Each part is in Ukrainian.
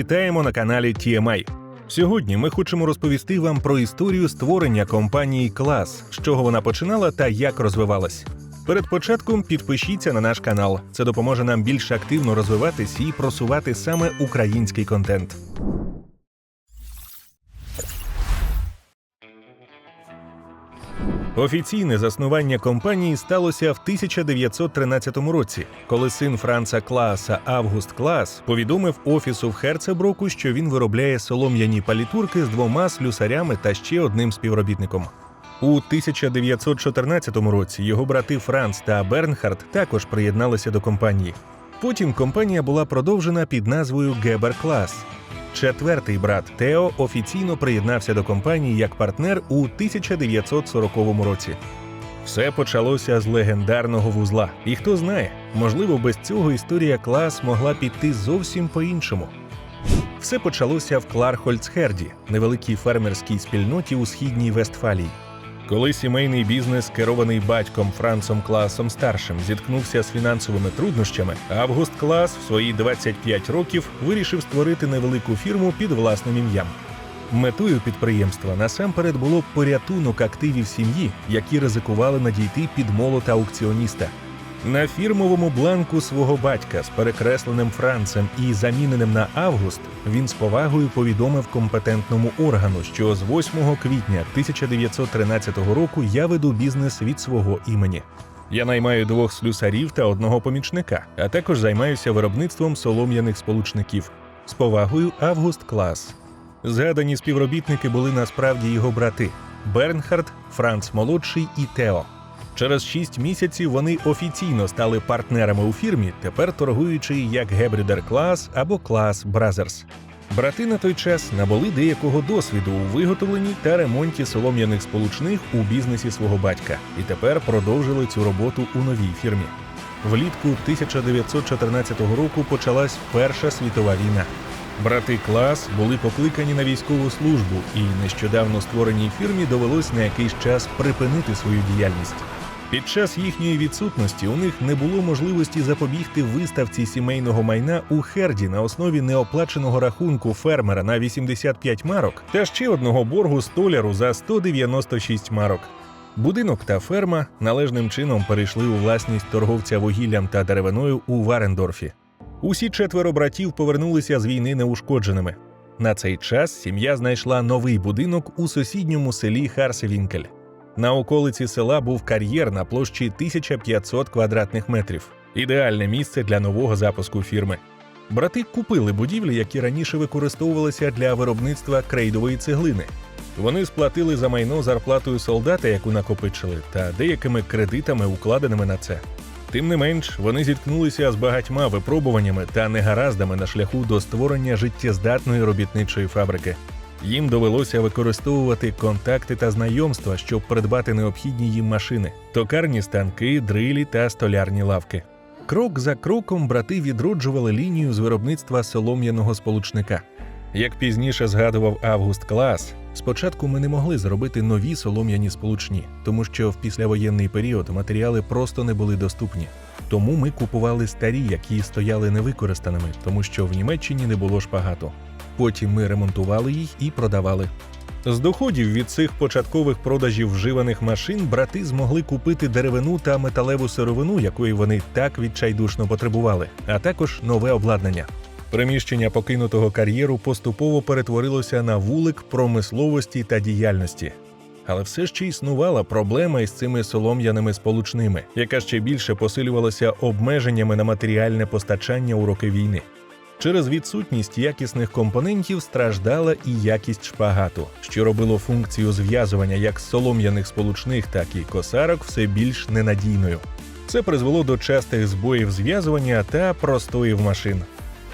Вітаємо на каналі TMI. Сьогодні ми хочемо розповісти вам про історію створення компанії Клас, з чого вона починала та як розвивалась. Перед початком підпишіться на наш канал. Це допоможе нам більш активно розвиватись і просувати саме український контент. Офіційне заснування компанії сталося в 1913 році, коли син Франца Клааса Август Клас повідомив офісу в Херцеброку, що він виробляє солом'яні палітурки з двома слюсарями та ще одним співробітником. У 1914 році його брати Франц та Бернхард також приєдналися до компанії. Потім компанія була продовжена під назвою Гебер Клас. Четвертий брат Тео офіційно приєднався до компанії як партнер у 1940 році. Все почалося з легендарного вузла. І хто знає, можливо, без цього історія клас могла піти зовсім по-іншому. Все почалося в Клархольцхерді, невеликій фермерській спільноті у східній Вестфалії. Коли сімейний бізнес, керований батьком Францом Класом старшим, зіткнувся з фінансовими труднощами, Август Клас в свої 25 років вирішив створити невелику фірму під власним ім'ям. Метою підприємства насамперед було порятунок активів сім'ї, які ризикували надійти під молота аукціоніста. На фірмовому бланку свого батька з перекресленим Францем і заміненим на Август він з повагою повідомив компетентному органу, що з 8 квітня 1913 року я веду бізнес від свого імені. Я наймаю двох слюсарів та одного помічника, а також займаюся виробництвом солом'яних сполучників. З повагою Август Клас. Згадані співробітники були насправді його брати Бернхард, Франц молодший і Тео. Через шість місяців вони офіційно стали партнерами у фірмі, тепер торгуючи як Гебрідер Клас або Клас Бразерс. Брати на той час набули деякого досвіду у виготовленні та ремонті солом'яних сполучних у бізнесі свого батька і тепер продовжили цю роботу у новій фірмі. Влітку 1914 року почалась Перша світова війна. Брати Клас були покликані на військову службу, і нещодавно створеній фірмі довелось на якийсь час припинити свою діяльність. Під час їхньої відсутності у них не було можливості запобігти виставці сімейного майна у Херді на основі неоплаченого рахунку фермера на 85 марок та ще одного боргу столяру за 196 марок. Будинок та ферма належним чином перейшли у власність торговця вугіллям та деревиною у Варендорфі. Усі четверо братів повернулися з війни неушкодженими. На цей час сім'я знайшла новий будинок у сусідньому селі Харсевінкель. На околиці села був кар'єр на площі 1500 квадратних метрів. Ідеальне місце для нового запуску фірми. Брати купили будівлі, які раніше використовувалися для виробництва крейдової цеглини. Вони сплатили за майно зарплатою солдата, яку накопичили, та деякими кредитами, укладеними на це. Тим не менш, вони зіткнулися з багатьма випробуваннями та негараздами на шляху до створення життєздатної робітничої фабрики. Їм довелося використовувати контакти та знайомства, щоб придбати необхідні їм машини, токарні станки, дрилі та столярні лавки. Крок за кроком брати відроджували лінію з виробництва солом'яного сполучника. Як пізніше згадував Август Клас, спочатку ми не могли зробити нові солом'яні сполучні, тому що в післявоєнний період матеріали просто не були доступні. Тому ми купували старі, які стояли невикористаними, тому що в Німеччині не було шпагату. Потім ми ремонтували їх і продавали. З доходів від цих початкових продажів вживаних машин брати змогли купити деревину та металеву сировину, якої вони так відчайдушно потребували, а також нове обладнання. Приміщення покинутого кар'єру поступово перетворилося на вулик промисловості та діяльності. Але все ще існувала проблема із цими солом'яними сполучними, яка ще більше посилювалася обмеженнями на матеріальне постачання у роки війни. Через відсутність якісних компонентів страждала і якість шпагату, що робило функцію зв'язування як солом'яних сполучних, так і косарок все більш ненадійною. Це призвело до частих збоїв зв'язування та простоїв машин.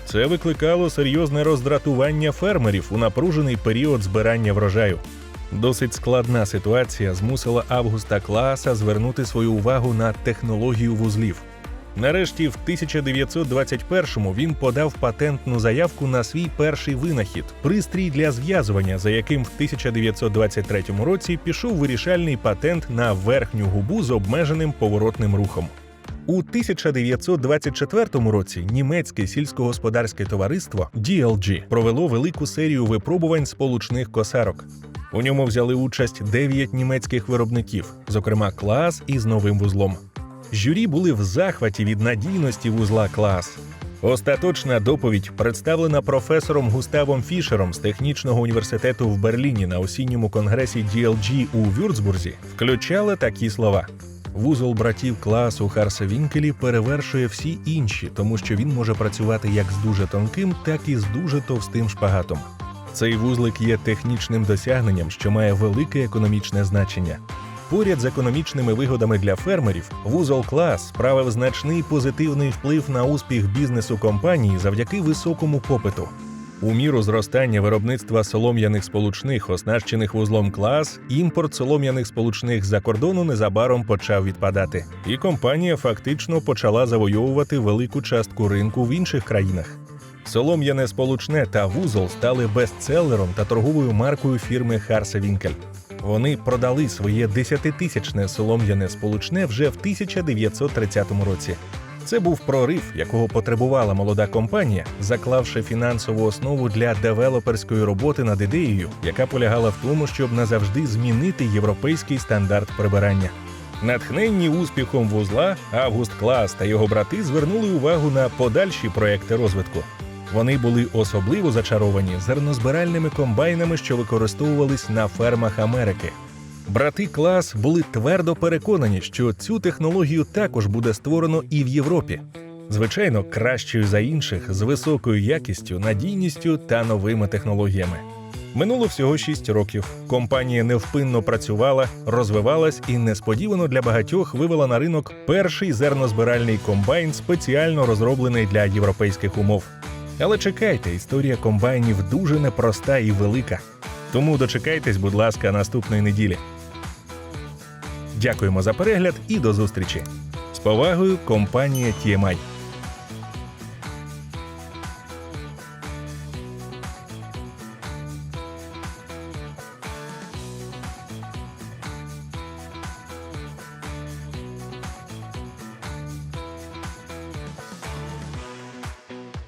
Це викликало серйозне роздратування фермерів у напружений період збирання врожаю. Досить складна ситуація змусила Августа Клааса звернути свою увагу на технологію вузлів. Нарешті, в 1921-му він подав патентну заявку на свій перший винахід пристрій для зв'язування, за яким в 1923 році пішов вирішальний патент на верхню губу з обмеженим поворотним рухом. У 1924 році німецьке сільськогосподарське товариство DLG провело велику серію випробувань сполучних косарок. У ньому взяли участь 9 німецьких виробників, зокрема клас із новим вузлом. Жюрі були в захваті від надійності вузла клас. Остаточна доповідь, представлена професором Густавом Фішером з технічного університету в Берліні на осінньому конгресі DLG у Вюрцбурзі, включала такі слова: Вузол братів класу Харса Вінкелі перевершує всі інші, тому що він може працювати як з дуже тонким, так і з дуже товстим шпагатом. Цей вузлик є технічним досягненням, що має велике економічне значення. Поряд з економічними вигодами для фермерів, вузол клас справив значний позитивний вплив на успіх бізнесу компанії завдяки високому попиту. У міру зростання виробництва солом'яних сполучних, оснащених вузлом клас, імпорт солом'яних сполучних з-за кордону незабаром почав відпадати, і компанія фактично почала завойовувати велику частку ринку в інших країнах. Солом'яне сполучне та вузол стали бестселером та торговою маркою фірми Харса Вінкель. Вони продали своє десятитисячне солом'яне сполучне вже в 1930 році. Це був прорив, якого потребувала молода компанія, заклавши фінансову основу для девелоперської роботи над ідеєю, яка полягала в тому, щоб назавжди змінити європейський стандарт прибирання. Натхненні успіхом вузла, Август Клас та його брати звернули увагу на подальші проекти розвитку. Вони були особливо зачаровані зернозбиральними комбайнами, що використовувались на фермах Америки. Брати клас були твердо переконані, що цю технологію також буде створено і в Європі. Звичайно, кращою за інших, з високою якістю, надійністю та новими технологіями. Минуло всього 6 років. Компанія невпинно працювала, розвивалась і несподівано для багатьох вивела на ринок перший зернозбиральний комбайн, спеціально розроблений для європейських умов. Але чекайте, історія комбайнів дуже непроста і велика. Тому дочекайтесь, будь ласка, наступної неділі. Дякуємо за перегляд і до зустрічі. З повагою, компанія TMI.